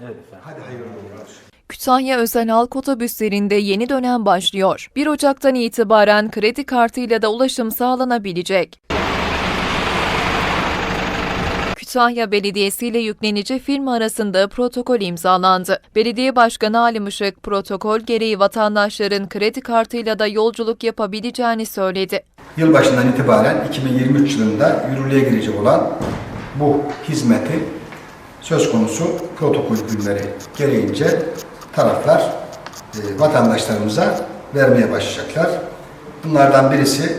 Evet efendim. Hadi hayırlı uğurlu olsun. Kütahya özel halk otobüslerinde yeni dönem başlıyor. 1 Ocak'tan itibaren kredi kartıyla da ulaşım sağlanabilecek. Kütahya Belediyesi ile yüklenici firma arasında protokol imzalandı. Belediye Başkanı Halim Işık, protokol gereği vatandaşların kredi kartıyla da yolculuk yapabileceğini söyledi. Yılbaşından itibaren 2023 yılında yürürlüğe girecek olan bu hizmeti söz konusu protokol günleri gereğince taraflar e, vatandaşlarımıza vermeye başlayacaklar. Bunlardan birisi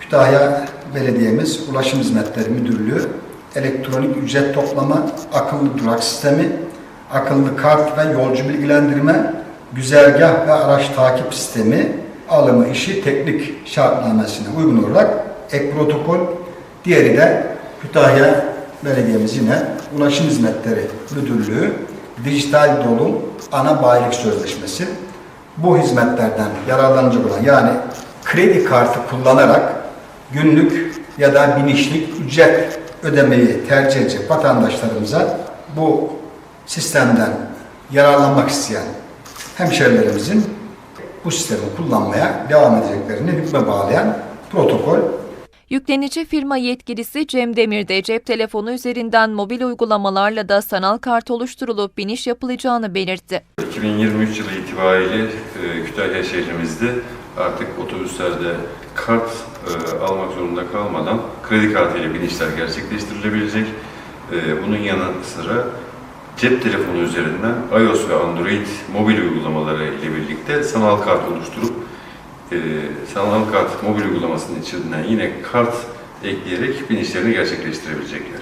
Kütahya Belediye'miz Ulaşım Hizmetleri Müdürlüğü elektronik ücret toplama, akıllı durak sistemi, akıllı kart ve yolcu bilgilendirme, güzergah ve araç takip sistemi alımı işi teknik şartnamesine uygun olarak ek protokol, diğeri de Kütahya Belediye'miz yine Ulaşım Hizmetleri Müdürlüğü dijital dolum ana bayilik sözleşmesi. Bu hizmetlerden yararlanacak olan yani kredi kartı kullanarak günlük ya da binişlik ücret ödemeyi tercih edecek vatandaşlarımıza bu sistemden yararlanmak isteyen hemşerilerimizin bu sistemi kullanmaya devam edeceklerini hükme bağlayan protokol Yüklenici firma yetkilisi Cem Demir de cep telefonu üzerinden mobil uygulamalarla da sanal kart oluşturulup biniş yapılacağını belirtti. 2023 yılı itibariyle e, Kütahya şehrimizde artık otobüslerde kart e, almak zorunda kalmadan kredi kartıyla binişler gerçekleştirilebilecek. E, bunun yanı sıra cep telefonu üzerinden iOS ve Android mobil uygulamaları ile birlikte sanal kart oluşturup ee, sanal kart mobil uygulamasının içinden yine kart ekleyerek bin işlerini gerçekleştirebilecekler.